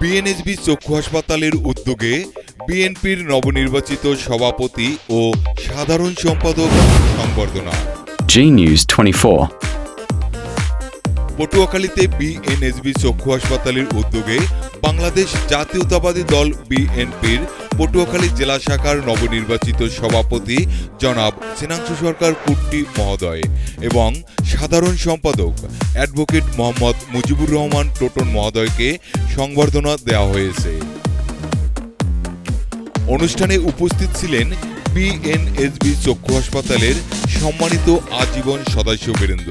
BNSB চক্ষু হাসপাতালের উদ্যোগে বিএনপির নবনির্বাচিত সভাপতি ও সাধারণ সম্পাদক সংবর্ধনা G News 24. পটুয়াখালীতে বিএনএসবি চক্ষু হাসপাতালের উদ্যোগে বাংলাদেশ জাতীয়তাবাদী দল বিএনপির পটুয়াখালী জেলা শাখার নবনির্বাচিত সভাপতি জনাব সিনাংশু সরকার কুট্টি মহোদয় এবং সাধারণ সম্পাদক অ্যাডভোকেট মোহাম্মদ মুজিবুর রহমান টোটন মহোদয়কে সংবর্ধনা দেওয়া হয়েছে। অনুষ্ঠানে উপস্থিত ছিলেন বিএনএসবি চক্ষু হাসপাতালের সম্মানিত আজীবন সদস্যবৃন্দ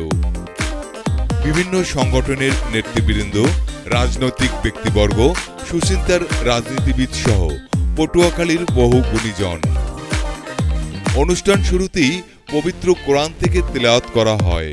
বিভিন্ন সংগঠনের নেতৃবৃন্দ, রাজনৈতিক ব্যক্তিবর্গ, সুচিন্তার রাজনীতিবিদ সহ পটুয়াখালীর বহু গুণীজন। অনুষ্ঠান শুরুতেই পবিত্র কোরআন থেকে তেলাওয়াত করা হয়।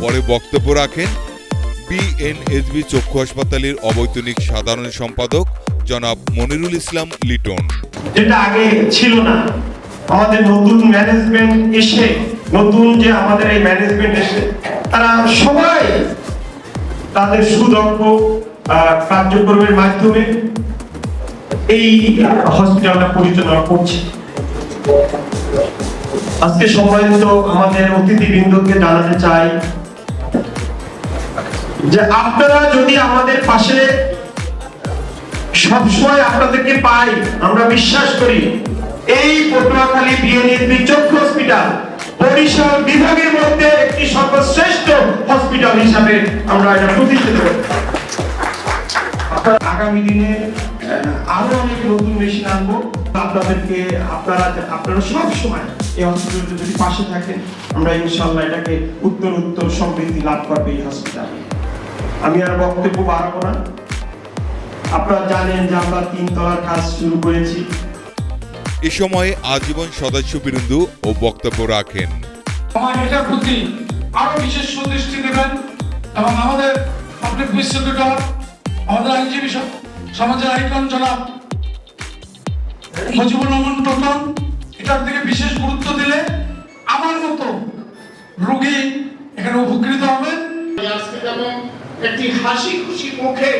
পরে বক্তব্য রাখেন বিএনএসবি চক্ষু হাসপাতালের অবৈতনিক সাধারণ সম্পাদক জনাব মনিরুল ইসলাম লিটন। যেটা আগে ছিল না। আমাদের নতুন ম্যানেজমেন্ট এসে, নতুন যে আমাদের এই ম্যানেজমেন্ট এসে, তারা সবাই তাদের সুদক্ষ কার্যক্রমের মাধ্যমে এই হসপিটালটা পরিচালনা করছে। আজকে সম্মানিত আমাদের অতিথিবৃন্দকে জানাতে চাই যে আপনারা যদি আমাদের পাশে সবসময় আপনাদেরকে পাই, আমরা বিশ্বাস করি। এই পটুয়াখালী বিএনএসবি চক্ষু হসপিটাল বরিশাল বিভাগের মধ্যে একটি সর্বশ্রেষ্ঠ হসপিটাল হিসাবে আমরা এটা প্রতিষ্ঠিত করি। আগামী দিনে আরও অনেক নতুন মেশিন আনব। আপনাদেরকে, আপনারা আপনারা সব সময় এই হসপিটালটা যদি পাশে থাকেন, আমরা ইনশাল্লাহ এটাকে উত্তর উত্তর সমৃদ্ধি লাভ করবে এই হসপিটাল আমি আর বক্তব্য বাড়াবো না। আপনারা জানেন যে আমরা তিন তলার কাজ শুরু করেছি। এ সময় আজীবন সদস্যবৃন্দ ও বক্তব্য রাখেন। আমার এটার প্রতি আরও বিশেষ সুদৃষ্টি দেবেন এবং আমাদের পাবলিক প্রসিকিউটর আমাদের আইনজীবী সমাজের আইকন জনাব মুজিবুর রহমান টোটন এটার দিকে বিশেষ গুরুত্ব দিলে আমার মতো রোগী এখানে উপকৃত হবেন আজকে যেমন একটি হাসি খুশি মুখে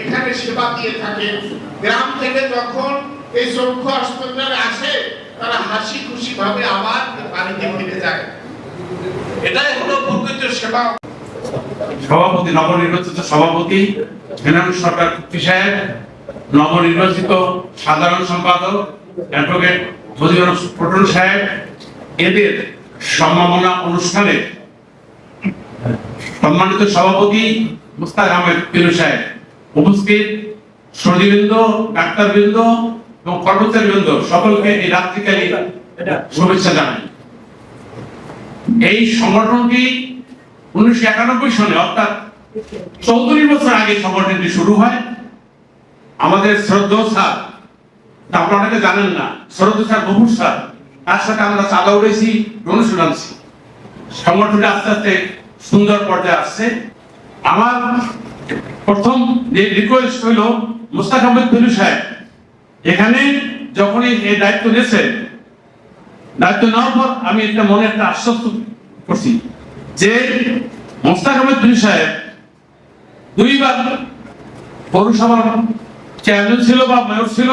এখানে সেবা দিয়ে থাকেন গ্রাম থেকে যখন এই চক্ষু হাসপাতালে আসে, তারা হাসি খুশি ভাবে আবার বাড়িতে ফিরে যায়। এটাই হলো প্রকৃত সেবা। সভাপতি, নবনির্বাচিত সভাপতি হেনান সরকার কুপ্তি সাহেব, নবনির্বাচিত সাধারণ সম্পাদক, অ্যাডভোকেট মজিবুর পটন সাহেব, এদের সম্মাননা অনুষ্ঠানে সম্মানিত সভাপতি মুস্তাক আহমেদ পিলু সাহেব। উপস্থিত সজিবৃন্দ ডাক্তারবৃন্দ এবং কর্মচারীবৃন্দ সকলকে এই রাত্রিকালী শুভেচ্ছা জানাই। এই সংগঠনটি উনিশশো একানব্বই সনে অর্থাৎ চৌত্রিশ বছর আগে সংগঠনটি শুরু হয়। আমাদের শ্রদ্ধ স্যার আপনারা অনেকে জানেন না শ্রদ্ধ স্যার বহুর স্যার তার সাথে আমরা চাঁদা উড়েছি অনুশীলন আনছি সংগঠনটি আস্তে আস্তে সুন্দর পর্যায়ে আসছে। আমার প্রথম যে রিকোয়েস্ট হইল মুস্তাক আহমেদ ফেলু সাহেব, এখানে যখনই এই দায়িত্ব নিয়েছেন, দায়িত্ব নেওয়ার পর আমি একটা মনে একটা আশ্বস্ত করছি যে মোস্তাক আহমেদ দুই সাহেব দুইবার পৌরসভার চেয়ারম্যান ছিল বা মেয়র ছিল,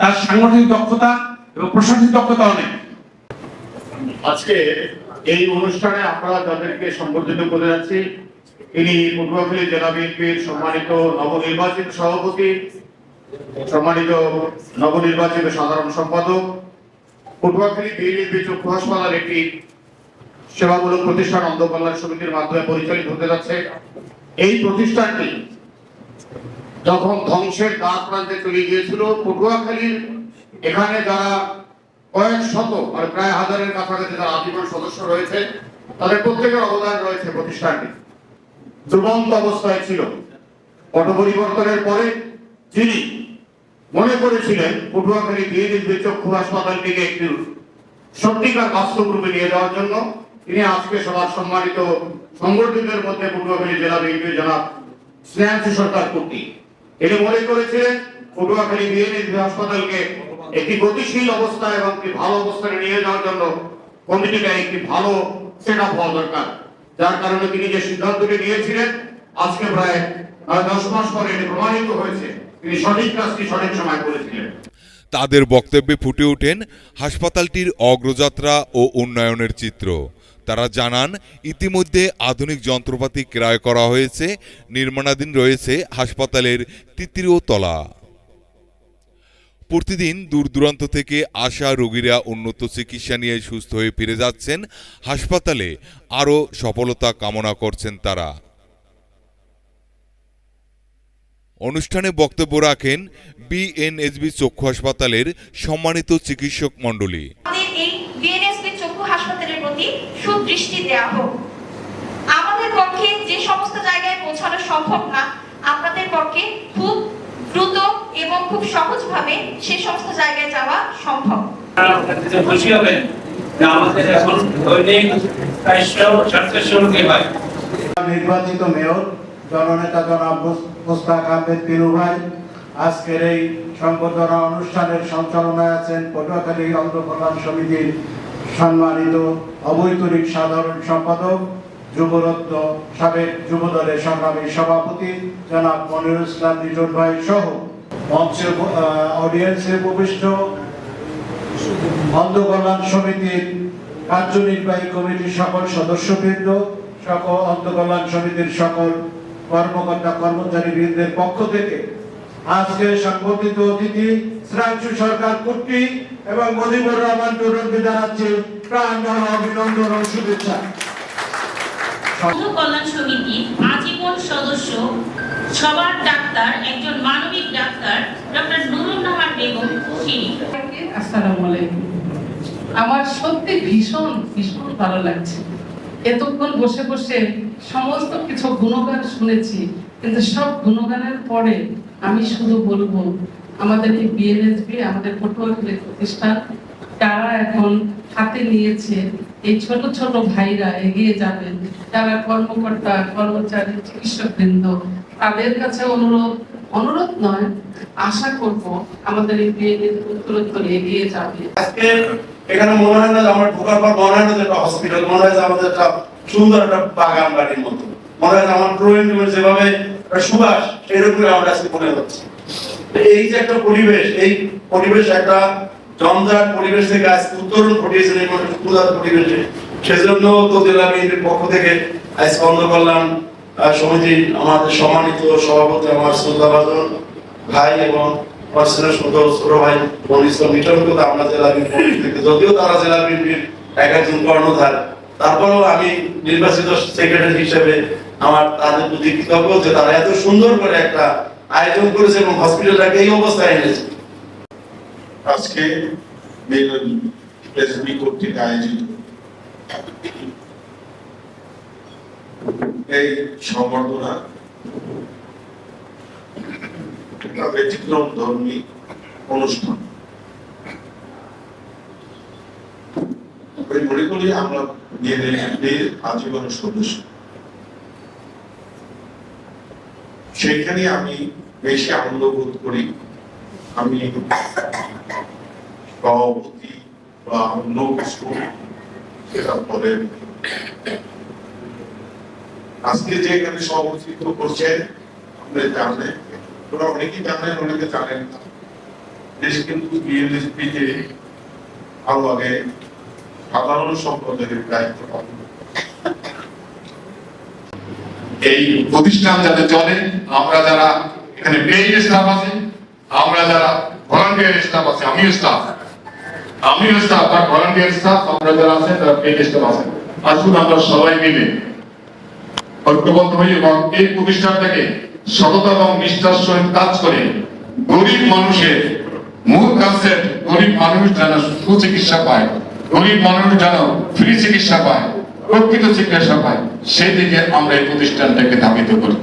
তার সাংগঠনিক দক্ষতা এবং প্রশাসনিক দক্ষতা অনেক। আজকে এই অনুষ্ঠানে আপনারা যাদেরকে সম্বর্ধিত করে যাচ্ছি তিনি পটুয়াখালী জেলা বিএনপির সম্মানিত নবনির্বাচিত সভাপতি, সম্মানিত নবনির্বাচিত সাধারণ সম্পাদক, পটুয়াখালী বিএনপি চক্ষু হাসপাতাল একটি সেবামূলক প্রতিষ্ঠান অন্ধ কল্যাণ সমিতির মাধ্যমে পরিচালিত হতে যাচ্ছে। এই প্রতিষ্ঠানটি যখন ধ্বংসের দ্বার প্রান্তে চলে গিয়েছিল, পটুয়াখালীর এখানে যারা কয়েক শত মানে প্রায় হাজারের কাছাকাছি যারা আজীবন সদস্য রয়েছে, তাদের প্রত্যেকের অবদান রয়েছে প্রতিষ্ঠানটি দুর্বন্ত অবস্থায় ছিল। পট পরিবর্তনের পরে যিনি মনে করেছিলেন, পটুয়াখালী দিয়ে দিবে চক্ষু হাসপাতালটিকে একটি সত্যিকার বাস্তব রূপে নিয়ে যাওয়ার জন্য তিনি আজকে সবার সম্মানিত সংগঠনদের মধ্যে পটুয়াখালী জেলা বিএনপির জনাব স্নেহাংশু সরকার কর্তৃক। তিনি মনে করেছিলেন, পটুয়াখালী বিএনএসবি হাসপাতালকে একটি গতিশীল অবস্থা এবং একটি ভালো অবস্থানে নিয়ে যাওয়ার জন্য কমিটিটা একটি ভালো সেট আপ হওয়া দরকার। যার কারণে তিনি যে সিদ্ধান্তটি নিয়েছিলেন, আজকে প্রায় দশ মাস পরে এটি প্রমাণিত হয়েছে। তিনি সঠিক কাজটি সঠিক সময় করেছিলেন। তাদের বক্তব্যে ফুটে ওঠেন হাসপাতালটির অগ্রযাত্রা ও উন্নয়নের চিত্র। তারা জানান, ইতিমধ্যে আধুনিক যন্ত্রপাতি ক্রয় করা হয়েছে, নির্মাণাধীন রয়েছে হাসপাতালের তৃতীয় তলা। প্রতিদিন দূর দূরান্ত থেকে আসা রোগীরা উন্নত চিকিৎসা নিয়ে সুস্থ হয়ে ফিরে যাচ্ছেন। হাসপাতালে আরও সফলতা কামনা করছেন তারা। অনুষ্ঠানে বক্তব্য রাখেন বিএনএসবি চক্ষু হাসপাতালের সম্মানিত চিকিৎসক মণ্ডলী। আমাদের পক্ষে যে সমস্ত জায়গায় পৌঁছানো সম্ভব না আপনাদের পক্ষে খুব দ্রুত এবং খুব সহজভাবে সে সমস্ত জায়গায় যাওয়া সম্ভব। খুশি হবেন নির্বাচিত মেয়র, জননেতা জনাব মোস্তাক আহমেদ পিরু ভাই, আজকের এই সংবর্ধনা অনুষ্ঠানের সঞ্চালনায় আছেন পটুয়াখালী অন্ধ সমিতির সম্মানিত অবৈতনিক সাধারণ সম্পাদক যুবরত্ন সাবেক যুবদলের সংগ্রামী সভাপতি জনাব মনিরুল ইসলাম লিটন ভাই সহ মঞ্চে অডিয়েন্সে উপবিষ্ট অন্ধ কল্যাণ সমিতির কার্যনির্বাহী কমিটির সকল সদস্যবৃন্দ, সকল অন্ধ কল্যাণ সমিতির সকল কর্মকর্তা কর্মচারী বৃন্দের পক্ষ থেকে আজকে সংবর্ধিত অতিথি শ্রাংশু সরকার কুট্টি এবং মজিবুর রহমান টুরনকে জানাচ্ছি প্রাণ অভিনন্দন ও শুভেচ্ছা। কল্যাণ সমিতির আজীবন সদস্য, সবার ডাক্তার, একজন মানবিক ডাক্তার, ডক্টর নুরুন নাহার বেগম আসসালামু আলাইকুম। আমার সত্যি ভীষণ ভীষণ ভালো লাগছে। এতক্ষণ বসে বসে সমস্ত কিছু গুণগান শুনেছি, কিন্তু সব গুণগানের পরে আমি শুধু বলব, আমাদের এই বিএনএসবি আমাদের পটুয়াখালী প্রতিষ্ঠান তারা এখন হাতে নিয়েছে এই ছোট ছোট ভাইরা এগিয়ে যাবেন। যারা কর্মকর্তা, কর্মচারী চিকিৎসক বৃন্দ তাদের কাছে অনুরোধ অনুরোধ নয়, আশা করব আমাদের এই এগিয়ে যাবে। আজকে এখানে মনে হয় না আমার ঢোকার পর মনে হয় না একটা হসপিটাল মনে হয় আমাদের একটা সুন্দর একটা বাগান বাড়ির মতো। মনে হয় আমার ড্রয়িং যেভাবে সুবাস এরকম আমার আজকে মনে হচ্ছে। এই যে একটা পরিবেশ, এই পরিবেশ একটা জমজাট পরিবেশ থেকে উত্তরণ ঘটিয়েছেন এই ক্ষুদার পরিবেশে। সেজন্য তো পক্ষ থেকে কল্যাণ আহ, সমিতি আমাদের সম্মানিত সভাপতি আমার শ্রদ্ধাভাজন ভাই এবং যদিও তারা জেলা আমি নির্বাচিত হিসেবে আমার তাদের তারা এত সুন্দর করে একটা আয়োজন করেছে এবং হসপিটালটাকে এই অবস্থায় এনেছে। আজকে এসবি কর্তৃক আয়োজিত এই সংবর্ধনা একটা ব্যতিক্রম ধর্মী অনুষ্ঠান। আমি মনে করি আমরা আজীবন সদস্য। সেইখানে আমি বেশি আনন্দ বোধ করি। আমি সভাপতি বা অন্য কিছু সেটা আজকে যে এখানে সভাপতিত্ব করছেন জানেন, ওরা অনেকে জানেন অনেকে জানেন না। দেশ কিন্তু আরও আগে সাধারণ সম্পাদকের দায়িত্ব পালন এই প্রতিষ্ঠান যাতে চলে, আমরা যারা এখানে পেইড স্টাফ আছে, আমরা যারা ভলান্টিয়ার স্টাফ আছে, আমিও স্টাফ আমিও স্টাফ আর ভলান্টিয়ার স্টাফ আমরা যারা আছেন, তারা পেইড স্টাফ আছেন। আসুন আমরা সবাই মিলে ঐক্যবদ্ধ হই এবং এই প্রতিষ্ঠানটাকে সততা এবং নিষ্ঠার সহিত কাজ করে গরিব মানুষের মূল কনসেপ্ট গরিব মানুষ যেন সুচিকিৎসা পায়, গরিব মানুষ যেন ফ্রি চিকিৎসা পায়, প্রকৃত চিকিৎসা পায় সেদিকে আমরা এই প্রতিষ্ঠানটাকে ধাবিত করি।